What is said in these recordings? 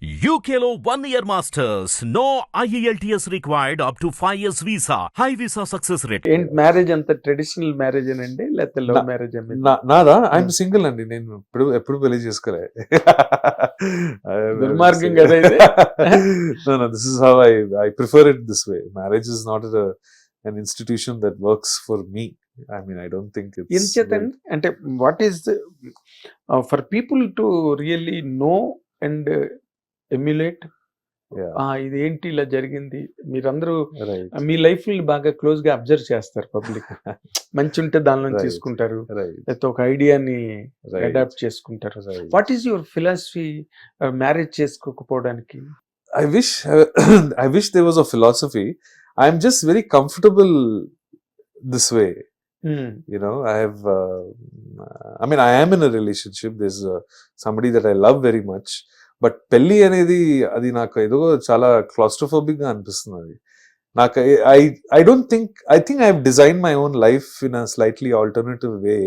One year masters. No E IELTS required up to 5 years visa. High visa success rate. ఏంటి marriage అంత traditional marriage అండి? లేకపోతే love నా- marriage నా- నాదా? ఐఎమ్ సింగిల్ అండి. నేను ఎప్పుడు ఎప్పుడు పెళ్ళి చేసుకోలే. దుర్మార్గం కదా? This is how I I prefer it this way marriage is not an institution that works for me I mean I don't think ఎంచేతండి అంటే what is for people to really know and emulate ఇది ఏంటి ఇలా జరిగింది? మీరందరూ మీ life బాగా క్లోజ్గా observe చేస్తారు public. మంచి ఉంటే దానిలో తీసుకుంటారు. లేకపోతే ఒక ఐడియాని అడాప్ట్ చేసుకుంటారు. What is your philosophy marriage చేసుకోకపోవడానికి? I wish I wish they was a philosophy I'm just very comfortable this way you know I uh I mean I am in a relationship this somebody that I love very much but పెళ్ళి అనేది అది నాకు ఏదో చాలా క్లాస్ట్రోఫోబిక్గా అనిపిస్తుంది అది నాకు I I don't think I think I have design my own life in a slightly alternative way.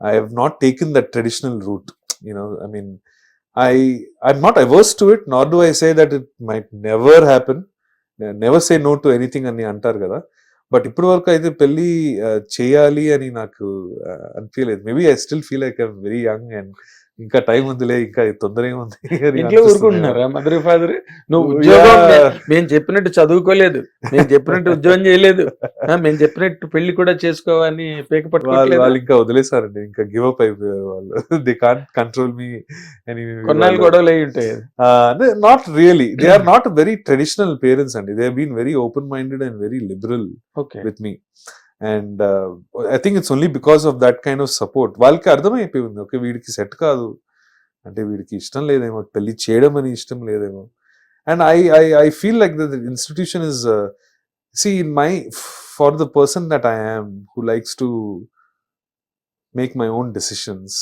I have not taken that traditional route you know I mean I I'm not averse to it not do I say that it might never happen. Never say no to anything అని అంటారు కదా. But ఇప్పటి వరకు అయితే పెళ్ళి చేయాలి అని నాకు అనిపించలేదు maybe I still feel like I'm very young and ఇంకా టైం ఉందిలే ఇంకా తొందర ఏముంది ఇంట్లో. ఊరుకుంటున్నారా మదర్ ఫాదర్? నువ్వు ఉద్యోగం. మేము చెప్పినట్టు చదువుకోలేదు. మేము చెప్పినట్టు ఉద్యోగం చేయలేదు. మేము చెప్పినట్టు పెళ్ళి కూడా చేసుకోవాలని పేక వాళ్ళు ఇంకా వదిలేసారండి ఇంకా గివ్ అప్ అయిపోయారు వాళ్ళు. దే కాంట్ కంట్రోల్ మీ అని కొన్నాళ్ళు గొడవలు అయి ఉంటాయి. Not really they are not very traditional parents అండి. They been very open minded and very liberal with me. And I think it's only because of that kind of support వాళ్ళకి అర్థమైపోయింది okay వీడికి set కాదు. అంటే వీడికి ఇష్టం లేదేమో. పెళ్ళి చేయడం అని ఇష్టం లేదేమో. And I I I feel like the institution is see in my for the person that I am who likes to make my own decisions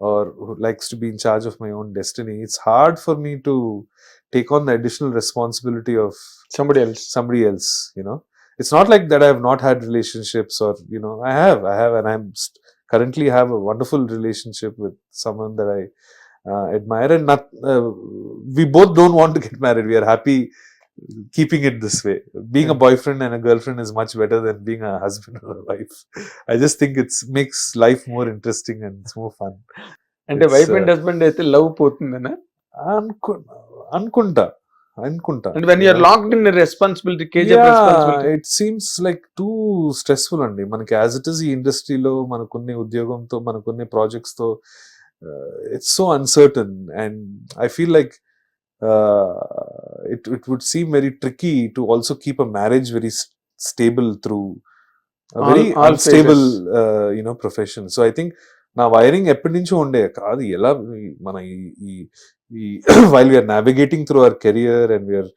or who likes to be in charge of my own destiny it's hard for me to take on the additional responsibility of somebody else somebody else you know? it's not like that i have not had relationships or you know i have i have and i'm st- currently have a wonderful relationship with someone that i uh, admire and not uh, we both don't want to get married we are happy keeping it this way being a boyfriend and a girlfriend is much better than being a husband or a wife i just think it's makes life more interesting and it's more fun అంటే It's, wife and uh, husband అయితే love పోతుందనా అనుకు అనుకుంటా అనుకుంటా. And when you're locked in responsibility cage of Yeah, responsibility it seems like too stressful అండి. మనకి as it is ఈ ఇండస్ట్రీలో మనకున్న ఉద్యోగంతో మనకున్న ప్రాజెక్ట్స్తో it's so uncertain and I feel like it it would seem very tricky to also keep a marriage very stable through very unstable you know profession so I think నా wiring ఎప్పటి నుంచో ఉండే. కాదు ఎలా మన ఈ- while we are navigating through our career and we are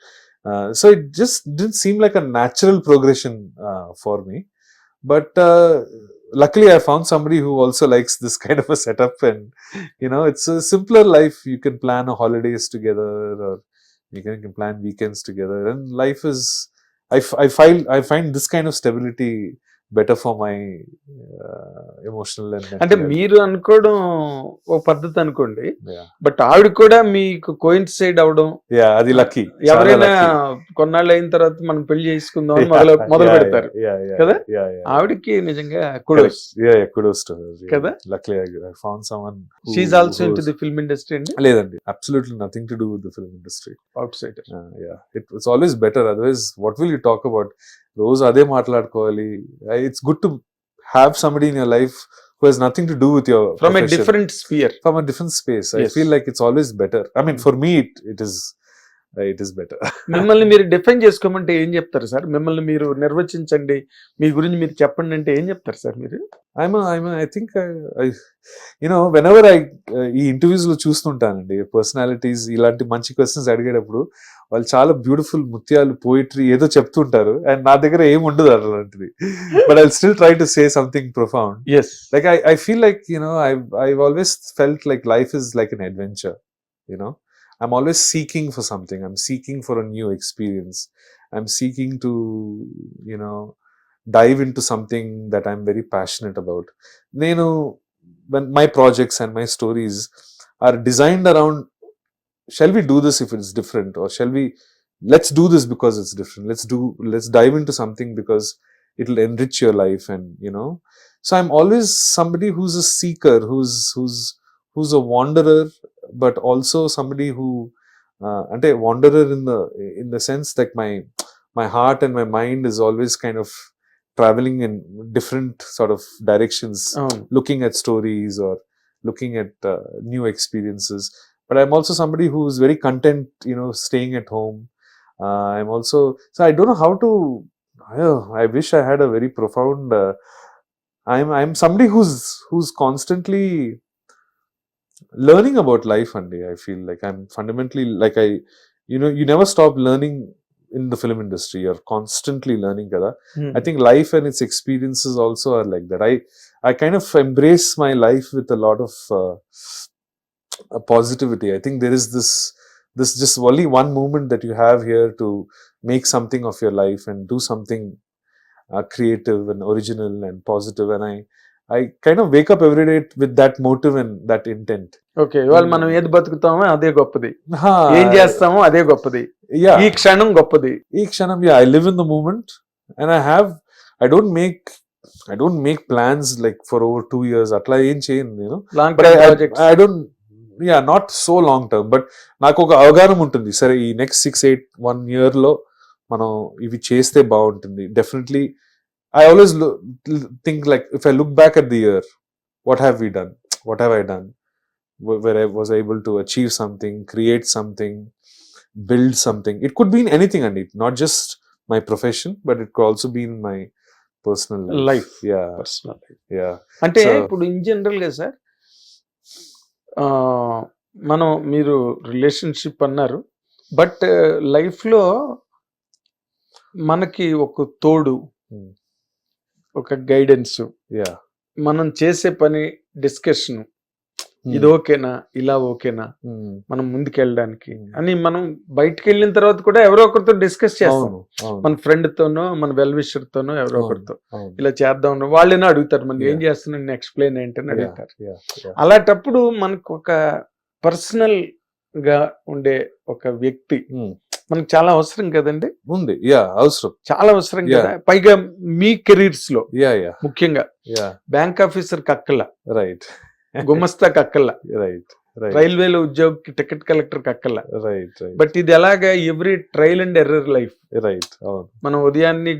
uh, so it just didn't seem like a natural progression uh, for me. But uh, luckily i found somebody who also likes this kind of a setup and you know it's a simpler life. You can plan holidays together or you can, you can plan weekends together and life is I, I, find I find this kind of stability better for my uh, emotional and mental అంటే. మీరు అనుకోవడం ఒక పద్ధతి అనుకోండి but ఆవిడ కూడా మీకు coincide అవడం yeah అది lucky. ఎవరైనా కొన్నాళ్ళు అయిన తర్వాత మనం పెళ్ళి చేసుకుందాం మొదలు మొదలు పెడతారు. కదా? yeah yeah. ఆవిడకి నిజంగా కుడోస్. కదా? I, I found someone. who- she also in to who's- the film industry అండి? లేదండి absolutely nothing to do with the film industry outside it it's always better otherwise what will you talk about రోజు అదే మాట్లాడుకోవాలి. It's good to have somebody in your life who has nothing to do with your from different sphere from different space I Yes. Feel like it's always better I mean for me it it is it is better మిమ్మల్ని మీరు define చేసుకోమంటే ఏం చెప్తారు sir? మిమ్మల్ని మీరు నిర్వచించండి. మీ గురించి మీరు చెప్పండి అంటే ఏం చెప్తారు సార్ మీరు? I'm I'm I think you know whenever I ఈ ఇంటర్వ్యూస్లో చూస్తుంటానండి పర్సనాలిటీస్ ఇలాంటి మంచి క్వశ్చన్స్ అడిగేటప్పుడు వాళ్ళు చాలా బ్యూటిఫుల్ ముత్యాలు పోయిటరీ ఏదో చెప్తుంటారు అండ్ నా దగ్గర ఏం ఉండదు అలాంటిది but I still try to say something profound as like I, I feel like you know I've I've always felt like life is like an adventure. You know, I'm always seeking for something. I'm seeking for a new experience. I'm seeking to you know dive into something that I'm very passionate about. You know, when my projects and my shall we do this if it's different? Or shall we let's do this because it's different. Let's do let's dive into something because it'll enrich your life and you know. So i'm always somebody who's a seeker who's who's who's a wanderer but also somebody who uh, and a wanderer in the in the sense that my my heart and my mind is always kind of traveling in different sort of directions oh. looking at stories or looking at uh, new experiences but i'm also somebody who's very content you know staying at home uh, i'm also so i don't know how to i wish i had a very profound uh, i'm i'm somebody who's who's constantly learning about life one day i feel like i'm fundamentally like i you know you never stop learning in the film industry you're constantly learning kada Hmm. I think life and its experiences also are like that. I I kind of embrace my life with a lot of uh, uh, positivity. I think there is this this just only one moment that you have here to make something of your life and do something uh, creative and original and positive. And I I kind of wake up every day with that motive and that intent. Okay ఇవాళ మనం ఏది బతుకుతామో అదే గొప్పది Ha, ఏం చేస్తామో అదే గొప్పది Yeah. ఈ క్షణం గొప్పది ఈ క్షణం yeah i live in the moment and i have i don't make i don't make plans like for over two years అట్లా ఏం చేయను నేను long but term projects I don't yeah not so long term but నాకు ఒక అవగాహన ఉంటుంది సరే ఈ నెక్స్ట్ సిక్స్ ఎయిట్ వన్ ఇయర్లో మనం ఇవి చేస్తే బాగుంటుంది definitely I always think like if I look back at the year what have we done what have I done where I was able to achieve something, create something, build something. It could be in anything, and it not just my profession, but it could also be in my personal life. Life. Yeah, personal yeah. అంటే ఇప్పుడు in జనరల్గా sir మనం మీరు relationship అన్నారు but లైఫ్లో మనకి ఒక తోడు Hmm. ఒక గైడెన్స్. మనం చేసే పని డిస్కషన్ ఇది. ఓకేనా ఇలా ఓకేనా. మనం ముందుకు వెళ్ళడానికి Hmm. అని మనం బయటికి వెళ్ళిన తర్వాత కూడా ఎవరో ఒకరితో డిస్కస్ చేస్తాం మన ఫ్రెండ్ తోనో మన వెల్ విషర్ తోనో ఎవరో ఒకరితో. ఇలా చేద్దాం వాళ్ళేనో అడుగుతారు మనం ఏం Yeah. చేస్తున్నాను ఎక్స్ప్లెయిన్ ఏంటని అడుగుతారు. అలాంటప్పుడు మనకు ఒక పర్సనల్గా ఉండే ఒక వ్యక్తి. మనకు చాలా అవసరం కదండి ఉంది యా అవసరం చాలా అవసరం. కదా పైగా మీ కెరీర్స్లో యా యా ముఖ్యంగా బ్యాంక్ ఆఫీసర్ కక్కల రైట్ గుమస్తా కక్కల రైట్ రైల్వేలో ఉద్యోగి టికెట్ కలెక్టర్ కక్కల రైట్ బట్ ఇది ఎలాగా every trial and error life. Right అవును. మనం ఉదయాన్ని.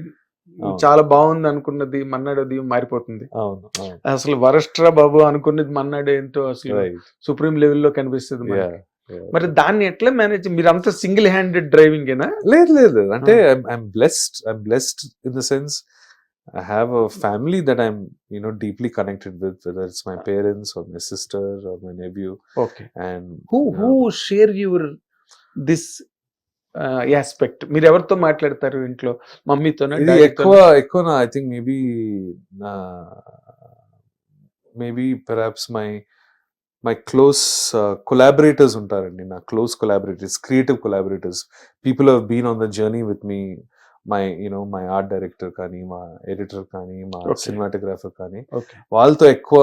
చాలా బాగుంది అనుకున్నది మన్నాడు అది మారిపోతుంది. అవును అసలు వరస్ట్రా బాబు అనుకున్నది మన్నాడు ఏంటో అసలు సుప్రీం లెవెల్లో కనిపిస్తుంది. మరి దాన్ని ఎట్లా మేనేజ్ మీరు అంత సింగిల్ హ్యాండెడ్ డ్రైవింగ్ ఏనా లేదు లేదు. అంటే I'm blessed I'm blessed in the sense I have a family that I'm you know deeply connected with whether it's my parents or my sister or my nephew okay and who who share your this aspect మీరు ఎవరితో మాట్లాడతారు ఇంట్లో? మమ్మీతోనా ఇది ఎక్కువ ఎక్కువ I think maybe maybe perhaps my my close collaborators ఉంటారండి. నా close collaborators creative collaborators people have been on the journey with me my you know my art director కానీ మా ఎడిటర్ కానీ మా. సినిమాటోగ్రాఫర్ కానీ వాళ్ళతో ఎక్కువ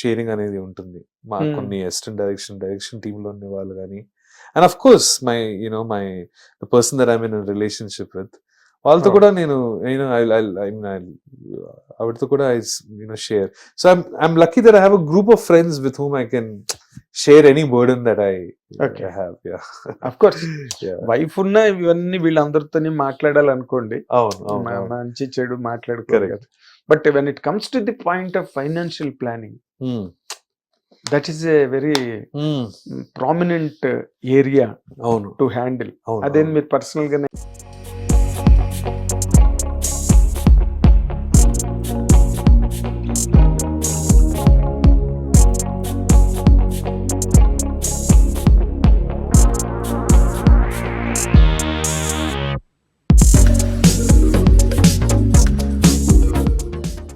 షేరింగ్ అనేది ఉంటుంది మా. కొన్ని అసిస్టెంట్ డైరెక్షన్ డైరెక్షన్ టీంలో ఉండే వాళ్ళు కానీ and of course my you know my the person that I'm in relationship with వాళ్ళతో. కూడా నేను నేను ఆవిడతో కూడా I you know share so I'm I'm lucky that I have a group of friends with whom I can share any burden that I. Have of course wife ఉన్న ఇవన్నీ వీళ్ళందరితోని మాట్లాడాలనుకోండి అవును. మంచి చెడు మాట్లాడుకోరు. But when it comes to the point of financial planning. That is a very. Prominent area అవును to handle అదే. మీరు పర్సనల్ గానే